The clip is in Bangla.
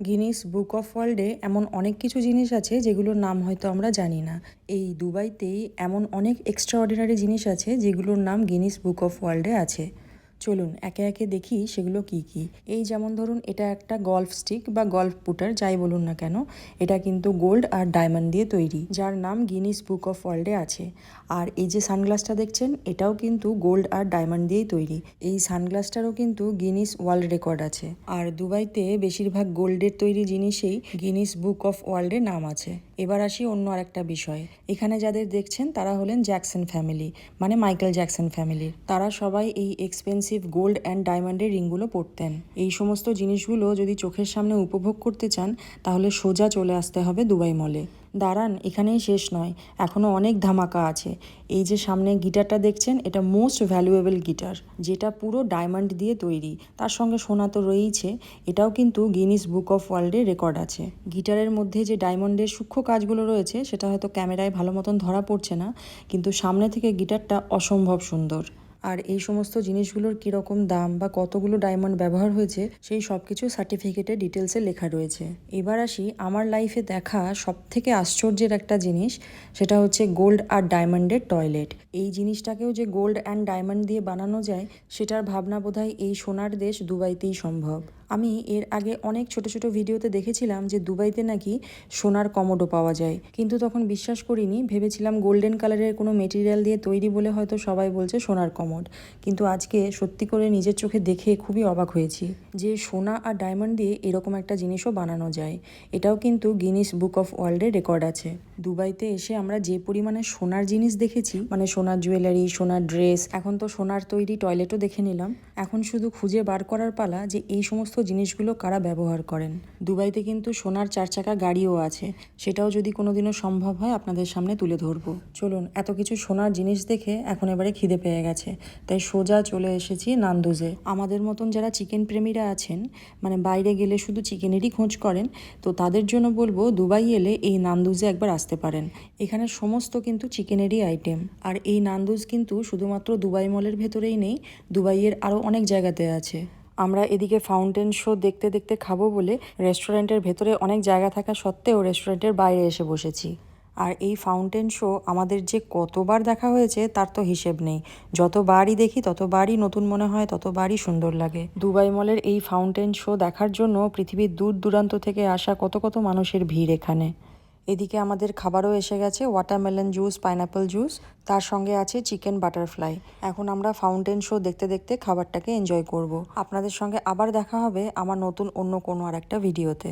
গিনিস বুক অফ ওয়ার্ল্ডে এমন অনেক কিছু জিনিস আছে যেগুলোর নাম হয়তো আমরা জানি না। এই দুবাইতেই এমন অনেক এক্সট্রা অর্ডিনারি জিনিস আছে যেগুলোর নাম গিনিস বুক অফ ওয়ার্ল্ডে আছে। চলুন, একে একে দেখি সেগুলো কি কি। এই যেমন ধরুন, এটা একটা গল্ফ স্টিক বা গল্ফ পুটার, যাই বলুন না কেন, এটা কিন্তু গোল্ড আর ডায়মন্ড দিয়ে তৈরি, যার নাম গিনিস বুক অফ ওয়ার্ল্ডে আছে। আর এই যে সানগ্লাসটা দেখছেন, এটাও কিন্তু গোল্ড আর ডায়মন্ড দিয়েই তৈরি। এই সানগ্লাসটারও কিন্তু গিনিস ওয়ার্ল্ড রেকর্ড আছে। আর দুবাইতে বেশিরভাগ গোল্ডের তৈরি জিনিসেই গিনিস বুক অফ ওয়ার্ল্ডে নাম আছে। এবার আসি অন্য আরেকটা বিষয়। এখানে যাদের দেখছেন, তারা হলেন জ্যাকসন ফ্যামিলি মানে মাইকেল জ্যাকসন ফ্যামিলি। তারা সবাই এই এক্সপেন্সিভ গোল্ড অ্যান্ড ডায়মন্ডের রিংগুলো পরতেন। এই সমস্ত জিনিসগুলো যদি চোখের সামনে উপভোগ করতে চান, তাহলে সোজা চলে আসতে হবে দুবাই মলে দাঁড়ান, এখানেই শেষ নয়, এখনও অনেক ধামাকা আছে। এই যে সামনে গিটারটা দেখছেন, এটা মোস্ট ভ্যালুয়েবল গিটার, যেটা পুরো ডায়মন্ড দিয়ে তৈরি। তার সঙ্গে সোনা তো রয়েইছে, এটাও কিন্তু গিনিস বুক অফ ওয়ার্ল্ডে রেকর্ড আছে। গিটারের মধ্যে যে ডায়মন্ডের সূক্ষ্ম কাজগুলো রয়েছে, সেটা হয়তো ক্যামেরায় ভালো মতন ধরা পড়ছে না, কিন্তু সামনে থেকে গিটারটা অসম্ভব সুন্দর। আর এই সমস্ত জিনিসগুলোর কীরকম দাম বা কতগুলো ডায়মন্ড ব্যবহার হয়েছে, সেই সব কিছু সার্টিফিকেটে ডিটেলসে লেখা রয়েছে। এবার আসি, আমার লাইফে দেখা সব থেকে আশ্চর্যের একটা জিনিস, সেটা হচ্ছে গোল্ড আর ডায়মন্ডের টয়লেট এই জিনিসটাকেও যে গোল্ড অ্যান্ড ডায়মন্ড দিয়ে বানানো যায়, সেটার ভাবনা বোধহয় এই সোনার দেশ দুবাইতেই সম্ভব। আমি এর আগে অনেক ছোট ছোট ভিডিওতে দেখেছিলাম যে দুবাইতে নাকি সোনার কমোডো পাওয়া যায়। কিন্তু তখন বিশ্বাস করিনি, ভেবেছিলাম গোল্ডেন কালারের কোনো মেটেরিয়াল দিয়ে তৈরি বলে হয়তো সবাই বলছে সোনার কমোড। কিন্তু আজকে সত্যি করে নিজের চোখে দেখে খুবই অবাক হয়েছি যে সোনা আর ডায়মন্ড দিয়ে এরকম একটা জিনিসও বানানো যায়। এটাও কিন্তু গিনিস বুক অফ ওয়ার্ল্ডের রেকর্ড আছে। দুবাইতে এসে আমরা যে পরিমাণে সোনার জিনিস দেখেছি মানে সোনার জুয়েলারি, সোনার ড্রেস, এখন তো সোনার তৈরি টয়লেটও দেখে নিলাম। এখন শুধু খুঁজে বার করার পালা যে এই সমস্ত জিনিসগুলো কারা ব্যবহার করেন? দুবাইতে কিন্তু সোনার চার চাকা গাড়িও আছে। সেটাও যদি কোনোদিনও সম্ভব হয়, আপনাদের সামনে তুলে ধরবো। চলুন, এত কিছু সোনার জিনিস দেখে এখন এবারে খিদে পেয়ে গেছে। তাই সোজা চলে এসেছি নান্দুজে। আমাদের মতন যারা চিকেন প্রেমীরা আছেন মানে বাইরে গেলে শুধু চিকেনেরই খোঁজ করেন, তো তাদের জন্য বলব দুবাই এলে এই নান্দুজে একবার আসতে পারেন। এখানে সমস্ত কিন্তু চিকেনেরই আইটেম। আর এই নান্দুজ কিন্তু শুধুমাত্র দুবাই মলের ভেতরেই নেই, দুবাইয়ের আরও অনেক জায়গাতে আছে। আমরা এদিকে ফাউন্টেন শো দেখতে দেখতে খাব বলে রেস্টুরেন্টের ভেতরে অনেক জায়গা থাকা সত্ত্বেও রেস্টুরেন্টের বাইরে এসে বসেছি। আর এই ফাউন্টেন শো আমাদের যে কতবার দেখা হয়েছে তার তো হিসেব নেই। যতবারই দেখি ততবারই নতুন মনে হয়, ততবারই সুন্দর লাগে। দুবাই মলের এই ফাউন্টেন শো দেখার জন্য পৃথিবীর দূর দূরান্ত থেকে আসা কত কত মানুষের ভিড় এখানে। এদিকে আমাদের খাবারও এসে গেছে ওয়াটারমেলন জুস পাইনাপল জুস তার সঙ্গে আছে চিকেন বাটারফ্লাই এখন আমরা ফাউন্টেন শো দেখতে দেখতে খাবারটাকে এনজয় করব। আপনাদের সঙ্গে আবার দেখা হবে আমার নতুন অন্য কোনো আর একটা ভিডিওতে